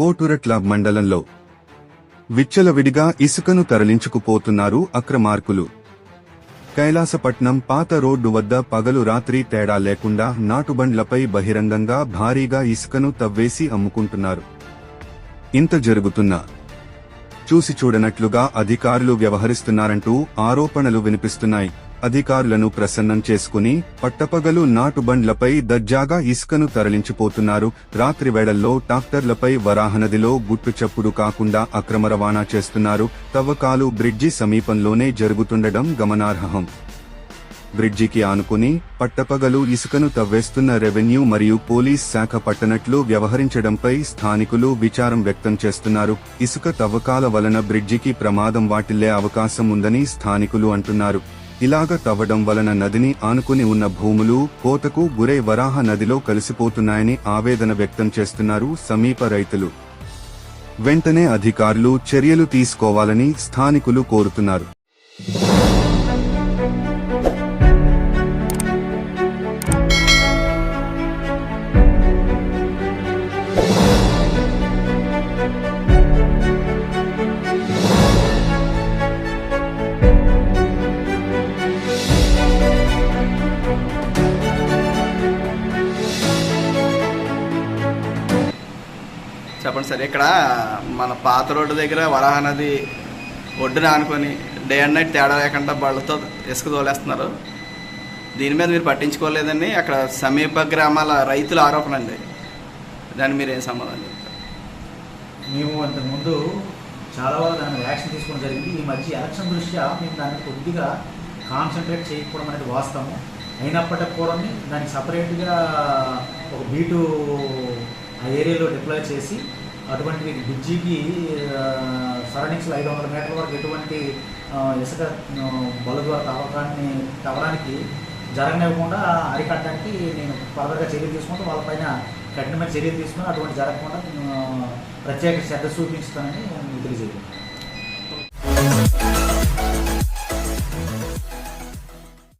కోటురట్ల మండలంలో విచ్చలవిడిగా ఇసుకను తరలించుకుపోతున్నారు అక్రమార్కులు. కైలాసపట్నం పాత రోడ్డు వద్ద పగలు రాత్రి తేడా లేకుండా నాటుబండ్లపై బహిరంగంగా భారీగా ఇసుకను తవ్వేసి అమ్ముకుంటున్నారు. ఇంత జరుగుతున్నా చూసి చూడనట్లుగా అధికారులు వ్యవహరిస్తున్నారంటూ ఆరోపణలు వినిపిస్తున్నాయి. అధికారులను ప్రసన్నం చేసుకుని పట్టపగలు నాటుబండ్లపై దర్జాగా ఇసుకను తరలించిపోతున్నారు. రాత్రి వేళల్లో ట్రాక్టర్లపై వరాహనదిలో గుట్టుచప్పుడు కాకుండా అక్రమ రవాణా చేస్తున్నారు. తవ్వకాలు బ్రిడ్జి సమీపంలోనే జరుగుతుండడం గమనార్హం. బ్రిడ్జికి ఆనుకుని పట్టపగలు ఇసుకను తవ్వేస్తున్న రెవెన్యూ మరియు పోలీస్ శాఖ పట్టనట్లు వ్యవహరించడంపై స్థానికులు విచారం వ్యక్తం చేస్తున్నారు. ఇసుక తవ్వకాల వలన బ్రిడ్జికి ప్రమాదం వాటిల్లే అవకాశం ఉందని స్థానికులు అంటున్నారు. ఇలాగ తవ్వడం వలన నదిని ఆనుకుని ఉన్న భూములు కోతకు గురై వరాహ నదిలో కలిసిపోతున్నాయని ఆవేదన వ్యక్తం చేస్తున్నారు సమీప రైతులు. వెంటనే అధికారులు చర్యలు తీసుకోవాలని స్థానికులు కోరుతున్నారు. చెప్పండి సార్ ఇక్కడ మన పాత రోడ్డు దగ్గర వరాహ నది ఒడ్డున ఆనుకొని డే అండ్ నైట్ తేడా లేకుండా బళ్ళతో ఇసుక తోలేస్తున్నారు. దీని మీద మీరు పట్టించుకోలేదని అక్కడ సమీప గ్రామాల రైతుల ఆరోపణ అండి. దాన్ని మీరు ఏం సమాధానం చెప్తారు? మేము అంతకుముందు చాలా వరకు దాని యాక్షన్ తీసుకోవడం జరిగింది. ఈ మధ్య ఎలక్షన్ దృష్ట్యా మేము దాన్ని కొద్దిగా కాన్సన్ట్రేట్ చేయకపోవడం అనేది వాస్తవం. అయినప్పటికీ కూడా దానికి సపరేట్గా ఒక బీటు ఆ ఏరియాలో డిప్లాయ్ చేసి అటువంటి బ్రిడ్జికి సరౌండింగ్స్లో ఐదు వందల మీటర్ల వరకు ఎటువంటి ఇసుక ఆ, బల ద్వారా తవ్వకాన్ని తవ్వడానికి జరగనివ్వకుండా అరికట్టడానికి నేను ఫర్దర్గా చర్యలు తీసుకుంటూ వాళ్ళపైన కఠినమైన చర్యలు తీసుకుని అటువంటి జరగకుండా ప్రత్యేక శ్రద్ధ చూపించుతానని తెలియజేయండి